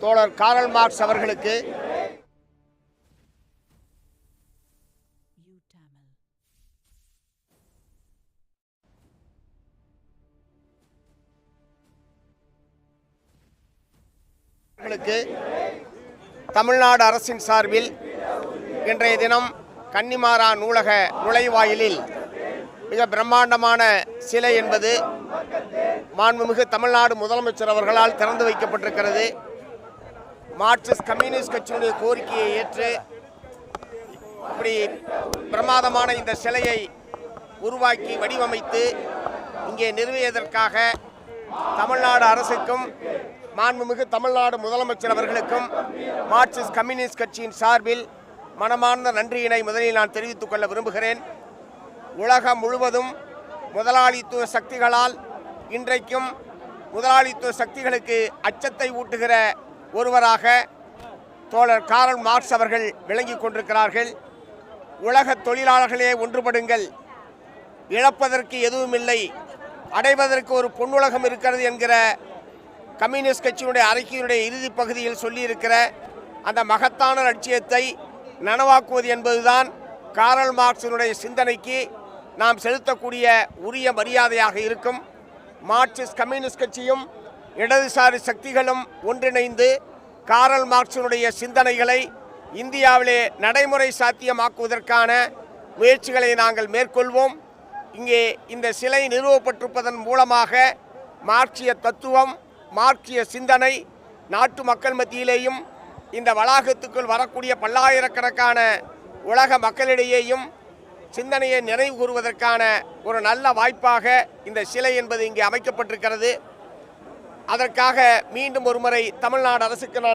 தோழர் Karl Marx அவர்களுக்கு அவர்களுக்கு தமிழ்நாடு அரசின் சார்பில் இன்றைய தினம் கன்னிமாரா நூலக நுழைவாயிலில் மிக பிரம்மாண்டமான சிலை என்பது மாண்புமிகு தமிழ்நாடு முதலமைச்சர் அவர்களால் திறந்து வைக்கப்பட்டிருக்கிறது. மார்க்சிஸ்ட் கம்யூனிஸ்ட் கட்சியினுடைய கோரிக்கையை ஏற்று இப்படி பிரமாதமான இந்த சிலையை உருவாக்கி வடிவமைத்து இங்கே நிறுவியதற்காக தமிழ்நாடு அரசுக்கும் மாண்புமிகு தமிழ்நாடு முதலமைச்சர் அவர்களுக்கும் மார்க்சிஸ்ட் கம்யூனிஸ்ட் கட்சியின் சார்பில் மனமார்ந்த நன்றியினை முதலில் நான் தெரிவித்துக் கொள்ள விரும்புகிறேன். உலகம் முழுவதும் முதலாளித்துவ சக்திகளால் இன்றைக்கும் முதலாளித்துவ சக்திகளுக்கு அச்சத்தை ஊட்டுகிற ஒருவராக தோழர் காரல் மார்க்ஸ் அவர்கள் விளங்கிக் கொண்டிருக்கிறார்கள். உலக தொழிலாளர்களே ஒன்றுபடுங்கள். இழப்பதற்கு எதுவுமில்லை. அடைவதற்கு ஒரு பொன்னுலகம் இருக்கிறது என்கிற கம்யூனிஸ்ட் கட்சியினுடைய அறிக்கையினுடைய இறுதி பகுதியில் சொல்லியிருக்கிற அந்த மகத்தான லட்சியத்தை நனவாக்குவது என்பதுதான் காரல் மார்க்சினுடைய சிந்தனைக்கு நாம் செலுத்தக்கூடிய உரிய மரியாதையாக இருக்கும். மார்க்சிஸ்ட் கம்யூனிஸ்ட் கட்சியும் இடதுசாரி சக்திகளும் ஒன்றிணைந்து காரல் மார்க்சினுடைய சிந்தனைகளை இந்தியாவிலே நடைமுறை சாத்தியமாக்குவதற்கான முயற்சிகளை நாங்கள் மேற்கொள்வோம். இங்கே இந்த சிலை நிறுவப்பட்டிருப்பதன் மூலமாக மார்க்சிய தத்துவம் மார்க்சிய சிந்தனை நாட்டு மக்கள் மத்தியிலேயும் இந்த வளாகத்துக்குள் வரக்கூடிய பல்லாயிரக்கணக்கான உலக மக்களிடையேயும் சிந்தனையை நினைவு கூறுவதற்கான ஒரு நல்ல வாய்ப்பாக இந்த சிலை என்பது இங்கே அமைக்கப்பட்டிருக்கிறது. அதற்காக மீண்டும் ஒருமுறை தமிழ்நாடு அரசுக்கு நான்